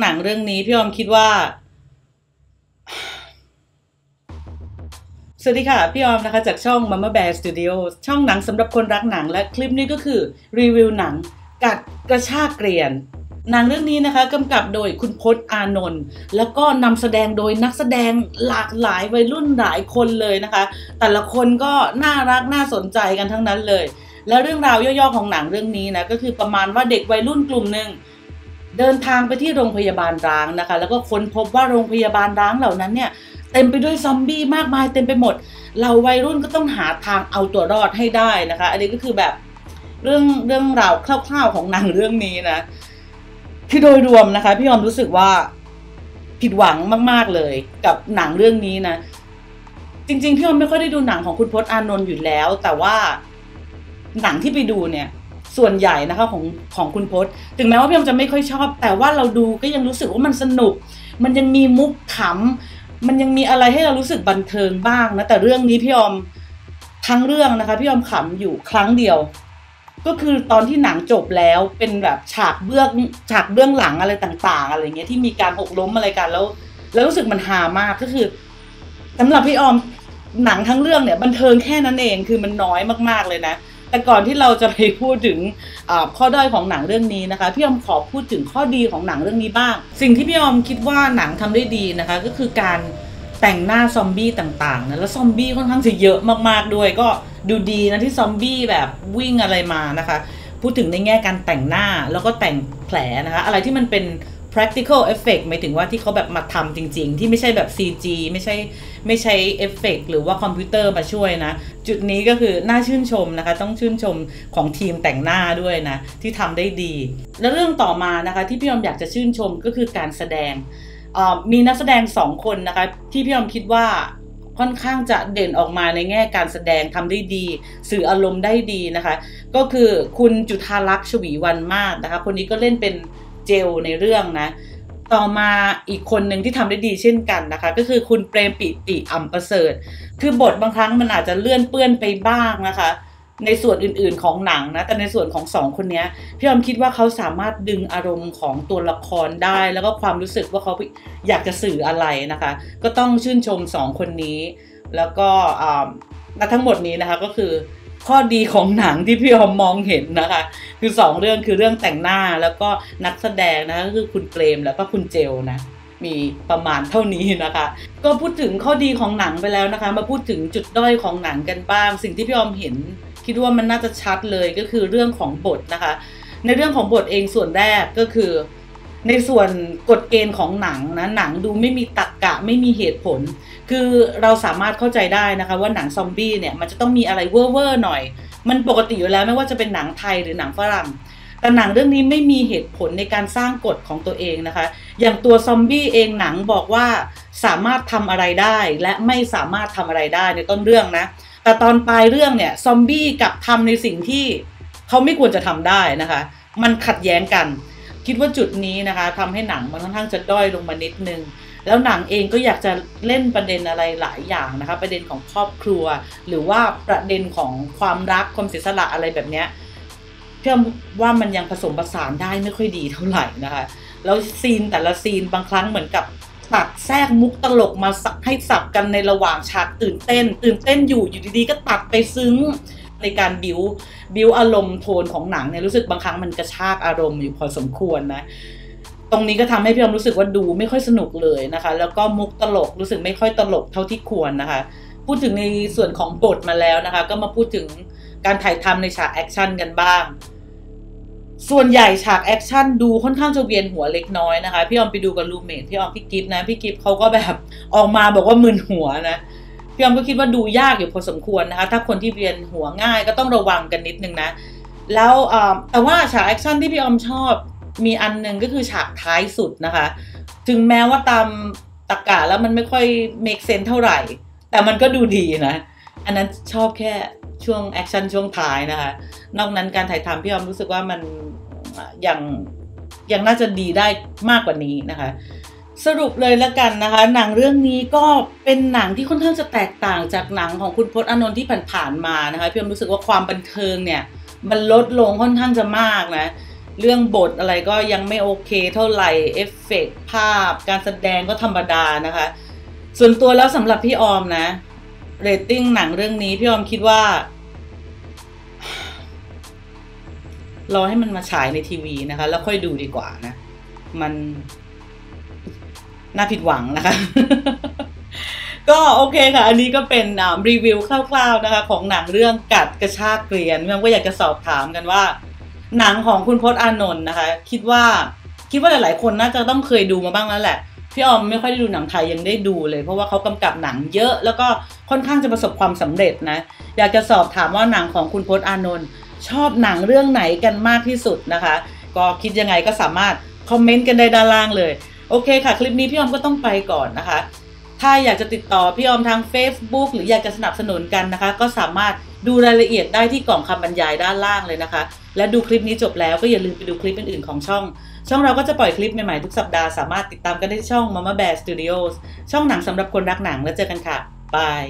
หนังเรื่องนี้พี่ออมคิดว่า สวัสดีค่ะ พี่ออมนะคะ จากช่อง Mama Bear Studio ช่องหนังสำหรับคนรักหนังและคลิปนี้ก็คือรีวิวหนังกัดกระชากเกรียนหนังเรื่องนี้นะคะกำกับโดยคุณพจน์อานนท์แล้วก็นำแสดงโดยนักแสดงหลากหลายวัยรุ่นหลายคนเลยนะคะ แต่ละคนก็น่ารักน่าสนใจกันทั้งนั้นเลย แล้วเรื่องราวย่อๆของหนังเรื่องนี้นะก็คือประมาณว่าเด็กวัยรุ่นกลุ่มหนึ่ง เดินทางไปที่โรงพยาบาลร้างนะคะ แล้วก็ค้นพบว่าโรงพยาบาลร้างเหล่านั้นเนี่ยเต็มไปด้วยซอมบี้มากมายเต็มไปหมด เราวัยรุ่นก็ต้องหาทางเอาตัวรอดให้ได้นะคะ อันนี้ก็คือแบบเรื่องเรื่องราวคร่าวๆของหนังเรื่องนี้นะคือโดยรวมนะคะพี่ยอมรู้สึกว่าผิดหวังมาก ๆเลยกับหนังเรื่องนี้นะ จริงๆพี่ยอมไม่ค่อยได้ดูหนังของคุณพจน์อานนท์อยู่แล้ว แต่ว่าหนังที่ไปดูเนี่ย ส่วนใหญ่นะคะของของคุณพจน์ถึงแม้ว่าพี่ยอมจะไม่ค่อยชอบ แต่ว่าเราดูก็ยังรู้สึกว่ามันสนุก มันยังมีมุกขำมันยังมีอะไรให้เรารู้สึกบันเทิงบ้างนะแต่เรื่องนี้พี่ยอมทั้งเรื่องนะคะพี่ยอมขำอยู่ครั้งเดียว ก็คือตอนที่หนังจบแล้วเป็นแบบฉากเบื้องฉากเบื้องหลังอะไรต่าง ๆ อะไรเงี้ยที่มีการหกล้มอะไรกันแล้ว แล้วรู้สึกมันฮามากก็คือสำหรับพี่ออมหนังทั้งเรื่องเนี่ยบันเทิงแค่นั้นเองคือมันน้อยมากๆเลยนะ แต่ก่อนที่เราจะไปพูดถึงข้อด้อยของหนังเรื่องนี้นะคะพี่ออมขอพูดถึงข้อดีของหนังเรื่องนี้บ้าง สิ่งที่พี่ออมคิดว่าหนังทำได้ดีนะคะ ก็คือการแต่งหน้าซอมบี้ต่างๆนะแล้วซอมบี้ค่อนข้างจะเยอะมากๆด้วย ก็ดูดีนะที่ซอมบี้แบบวิ่งอะไรมานะคะ พูดถึงในแง่การแต่งหน้าแล้วก็แต่งแผลนะคะ อะไรที่มันเป็น practical effect หมายถึงว่าที่เขาแบบมาทำจริง ๆ ที่ไม่ใช่แบบ CG ไม่ใช่ไม่ใช่เอฟเฟกหรือว่าคอมพิวเตอร์มาช่วยนะ จุดนี้ก็คือน่าชื่นชมนะคะ ต้องชื่นชมของทีมแต่งหน้าด้วยนะ ที่ทำได้ดี แล้วเรื่องต่อมานะคะที่พี่ยอมอยากจะชื่นชมก็คือการแสดง มีนักแสดงสองคนนะคะ ที่พี่ยอมคิดว่าค่อนข้างจะเด่นออกมาในแง่การแสดงทำได้ดี สื่ออารมณ์ได้ดีนะคะ ก็คือคุณจุธาลักษ์ชวีวันมากนะคะ คนนี้ก็เล่นเป็น เจลในเรื่องนะ ต่อมาอีกคนหนึ่งที่ทำได้ดีเช่นกันนะคะ ก็คือคุณเปรมปิติอัมประเสริฐ คือบทบางครั้งมันอาจจะเลื่อนเปื้อนไปบ้างนะคะ ในส่วนอื่นๆของหนังนะ แต่ในส่วนของสองคนนี้พี่อมคิดว่าเขาสามารถดึงอารมณ์ของตัวละครได้ แล้วก็ความรู้สึกว่าเขาอยากจะสื่ออะไรนะคะ ก็ต้องชื่นชมสองคนนี้ แล้วก็และทั้งหมดนี้นะคะก็คือ ข้อดีของหนังที่พี่อมมองเห็นนะคะ คือสองเรื่องคือเรื่องแต่งหน้าแล้วก็นักแสดงนะคะก็คือคุณเปรมแล้วก็คุณเจลนะมีประมาณเท่านี้นะคะ ก็พูดถึงข้อดีของหนังไปแล้วนะคะ มาพูดถึงจุดด้อยของหนังกันบ้าง สิ่งที่พี่อมเห็น คิดว่ามันน่าจะชัดเลยก็คือเรื่องของบทนะคะ ในเรื่องของบทเองส่วนแรกก็คือ ในส่วนกฎเกณฑ์ของหนังนะหนังดูไม่มีตรรกกะไม่มีเหตุผล คือเราสามารถเข้าใจได้นะคะว่าหนังซอมบี้เนี่ยมันจะต้องมีอะไรเว่อร์ๆหน่อย มันปกติอยู่แล้วไม่ว่าจะเป็นหนังไทยหรือหนังฝรั่ง แต่หนังเรื่องนี้ไม่มีเหตุผลในการสร้างกฎของตัวเองนะคะ อย่างตัวซอมบี้เองหนังบอกว่าสามารถทำอะไรได้และไม่สามารถทำอะไรได้ในต้นเรื่องนะ แต่ตอนปลายเรื่องเนี่ยซอมบี้กับทำในสิ่งที่เขาไม่ควรจะทำได้นะคะ มันขัดแย้งกัน คิดว่าจุดนี้นะคะทำให้หนังมันค่อนข้างจะด้อยลงมานิดนึง แล้วหนังเองก็อยากจะเล่นประเด็นอะไรหลายอย่างนะคะ ประเด็นของครอบครัว หรือว่าประเด็นของความรักความเสียสละอะไรแบบเนี้ยเพื่อว่ามันยังผสมผสานได้ไม่ค่อยดีเท่าไหร่นะคะ แล้วซีนแต่ละซีนบางครั้งเหมือนกับตัดแทรกมุกตลกมาให้สับกันในระหว่างฉากตื่นเต้น ตื่นเต้นอยู่อยู่ดีๆ ก็ตัดไปซึ้งในการบิวบิวอารมณ์โทนของหนังเนี่ยรู้สึกบางครั้งมันกระชากอารมณ์อยู่พอสมควรนะ ตรงนี้ก็ทำให้พี่อมรู้สึกว่าดูไม่ค่อยสนุกเลยนะคะ แล้วก็มุกตลกรู้สึกไม่ค่อยตลกเท่าที่ควรนะคะ พูดถึงในส่วนของบทมาแล้วนะคะ ก็มาพูดถึงการถ่ายทำในฉากแอคชั่นกันบ้าง ส่วนใหญ่ฉากแอคชั่นดูค่อนข้างจะเวียนหัวเล็กน้อยนะคะ พี่อมไปดูกับลูเมทพี่อมพี่กิฟนะพี่กิฟเขาก็แบบออกมาบอกว่ามึนหัวนะพี่อมก็คิดว่าดูยากอยู่พอสมควรนะคะ ถ้าคนที่เวียนหัวง่ายก็ต้องระวังกันนิดนึงนะแล้วแต่ว่าฉากแอคชั่นที่พี่อมชอบ มีอันหนึ่งก็คือฉากท้ายสุดนะคะ ถึงแม้ว่าตามตะกะแล้วมันไม่ค่อย make sense เท่าไหร่ แต่มันก็ดูดีนะ อันนั้นชอบแค่ช่วงแอคชั่นช่วงท้ายนะคะ นอกนั้นการถ่ายทำพี่ออมรู้สึกว่ามันยังยังน่าจะดีได้มากกว่านี้นะคะ สรุปเลยแล้วกันนะคะ หนังเรื่องนี้ก็เป็นหนังที่ค่อนข้างจะแตกต่างจากหนังของคุณพจน์อานนท์ที่ผ่านๆมานะคะพี่อมรู้สึกว่าความบันเทิงเนี่ย มันลดลงค่อนข้างจะมากนะ เรื่องบทอะไรก็ยังไม่โอเคเท่าไหร่เอฟเฟกภาพ การแสดงก็ธรรมดานะคะ ส่วนตัวแล้วสำหรับพี่ออมนะเรตติ้งหนังเรื่องนี้พี่ออมคิดว่ารอให้มันมาฉายในทีวีนะคะ แล้วค่อยดูดีกว่านะ มันน่าผิดหวังนะคะ ก็โอเคค่ะ อันนี้ก็เป็นรีวิวคร่าวๆนะคะ ของหนังเรื่องกัดกระชากเกลียนเมื่อก็อยากจะสอบถามกันว่า หนังของคุณพจน์อานนท์นะคะ คิดว่าคิดว่าหลาย ๆ คนน่าจะต้องเคยดูมาบ้างแล้วแหละ พี่ออมไม่ค่อยได้ดูหนังไทยยังได้ดูเลย เพราะว่าเขากำกับหนังเยอะ แล้วก็ค่อนข้างจะประสบความสำเร็จนะ อยากจะสอบถามว่าหนังของคุณพจน์อานนท์ชอบหนังเรื่องไหนกันมากที่สุดนะคะ ก็คิดยังไงก็สามารถคอมเมนต์กันได้ด้านล่างเลย โอเคค่ะ คลิปนี้พี่ออมก็ต้องไปก่อนนะคะ ถ้าอยากจะติดต่อพี่ออมทาง Facebook หรืออยากจะสนับสนุนกันนะคะ ก็สามารถดูรายละเอียดได้ที่กล่องคำบรรยายด้านล่างเลยนะคะ และดูคลิปนี้จบแล้วก็อย่าลืมไปดูคลิปอื่นๆของช่อง ช่องเราก็จะปล่อยคลิปใหม่ๆทุกสัปดาห์สามารถติดตามกันได้ที่ช่อง Mama Bear Studios ช่องหนังสำหรับคนรักหนังแล้วเจอกันค่ะบาย